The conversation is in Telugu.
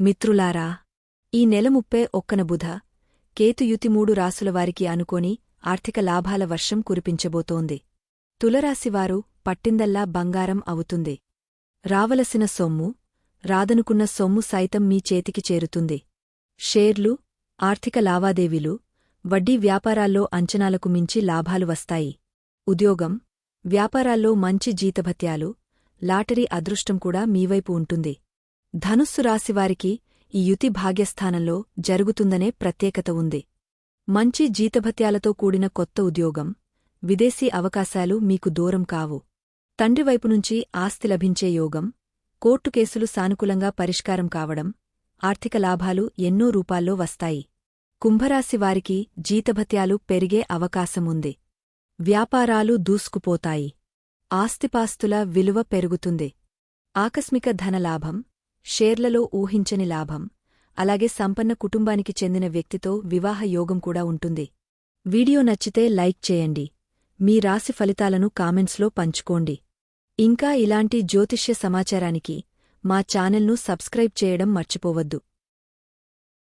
మిత్రులారా ఈ నెల ముప్పై ఒక్కన బుధ కేతుయుతి మూడు రాసులవారికి అనుకోని ఆర్థిక లాభాల వర్షం కురిపించబోతోంది. తులరాశివారు పట్టిందల్లా బంగారం అవుతుంది. రావలసిన సొమ్ము రాదనుకున్న సొమ్ము సైతం మీ చేతికి చేరుతుంది. షేర్లు ఆర్థిక లావాదేవీలు వడ్డీ వ్యాపారాల్లో అంచనాలకు మించి లాభాలు వస్తాయి. ఉద్యోగం వ్యాపారాల్లో మంచి జీతభత్యాలు లాటరీ అదృష్టం కూడా మీవైపు ఉంటుంది. ధనుస్సు రాశివారికి ఈ యుతి భాగ్యస్థానంలో జరుగుతుందనే ప్రత్యేకత ఉంది. మంచి జీతభత్యాలతో కూడిన కొత్త ఉద్యోగం విదేశీ అవకాశాలు మీకు దూరం కావు. తండ్రివైపునుంచి ఆస్తి లభించే యోగం కోర్టు కేసులు సానుకూలంగా పరిష్కారం కావడం ఆర్థిక లాభాలు ఎన్నో రూపాల్లో వస్తాయి. కుంభరాశివారికి జీతభత్యాలు పెరిగే అవకాశముంది వ్యాపారాలు దూసుకుపోతాయి. ఆస్తిపాస్తుల విలువ పెరుగుతుంది. ఆకస్మిక ధనలాభం షేర్లలో ఊహించని లాభం. అలాగే సంపన్న కుటుంబానికి చెందిన వ్యక్తితో వివాహ యోగం కూడా ఉంటుంది. వీడియో నచ్చితే లైక్ చేయండి. మీ రాశి ఫలితాలను కామెంట్స్లో పంచుకోండి. ఇంకా ఇలాంటి జ్యోతిష్య సమాచారానికి మా ఛానల్ను సబ్స్క్రైబ్ చేయడం మర్చిపోవద్దు.